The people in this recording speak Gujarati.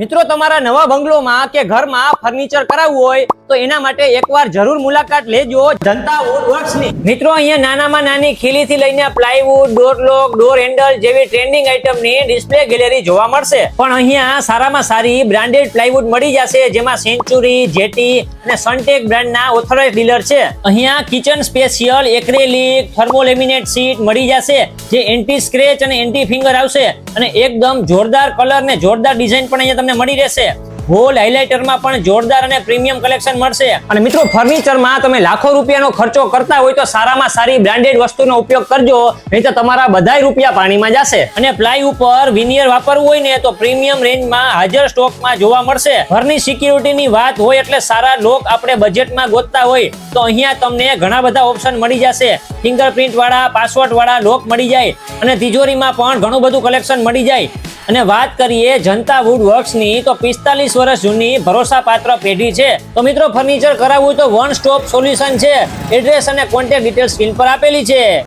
મિત્રો, તમારા નવા બંગલોમાં કે ઘરમાં ફર્નિચર કરાવવું હોય, તો એના માટે એકવાર જરૂર મુલાકાત લેજો જનતા વુડ વર્ક્સની મિત્રો, અહીંયા નાનામાં નાની ખીલીથી લઈને plywood door lock door handle જેવી ટ્રેન્ડિંગ આઇટમની ડિસ્પ્લે ગેલેરી જોવા મળશે. પણ અહીંયા સારામાં સારી બ્રાન્ડેડ પ્લાયવુડ મળી જશે, જેમાં સેન્ચુરી જેટી અને સનટેક બ્રાન્ડના ઓથોરાઇઝ ડીલર છે. અહીંયા kitchen special acrylic thermolaminate sheet મળી જશે, જે એન્ટી સ્ક્રેચ અને એન્ટી ફિંગર આવશે. અને એકદમ જોરદાર કલર ને જોરદાર ડિઝાઇન પણ અહીંયા તમને મળી રહેશે. હોલ હાઇલાઇટરમાં પણ જોરદાર અને પ્રીમિયમ કલેક્શન મળશે. અને મિત્રો ફર્નિચરમાં તમે લાખો રૂપિયાનો ખર્ચો કરતા હોય તો સારામાં સારી બ્રાન્ડેડ વસ્તુનો ઉપયોગ કરજો. નહીં તો તમારા બધાય રૂપિયા પાણીમાં જશે. અને પ્લાય ઉપર વિનિયર વાપરવું હોય ને તો પ્રીમિયમ રેન્જમાં હાજર સ્ટોકમાં જોવા મળશે. ઘરની સિક્યુરિટીની વાત હોય એટલે સારા લોક આપણે બજેટમાં ગોતતા હોય તો અહીંયા તમને ઘણા બધા ઓપ્શન મળી જશે. ફિંગરપ્રિન્ટ વાળા પાસવર્ડ વાળા લોક મળી જાય. અને તિજોરીમાં પણ ઘણું બધું કલેક્શન મળી જાય. અને વાત કરીએ જનતા વુડ વર્ક્સની તો પિસ્તાલીસ વર્ષ જૂની ભરોસાપાત્ર પેઢી છે. તો મિત્રો ફર્નિચર કરાવવું તો વન સ્ટોપ સોલ્યુશન છે. એડ્રેસ અને કોન્ટેક્ટ ડિટેલ સ્ક્રીન પર આપેલી છે.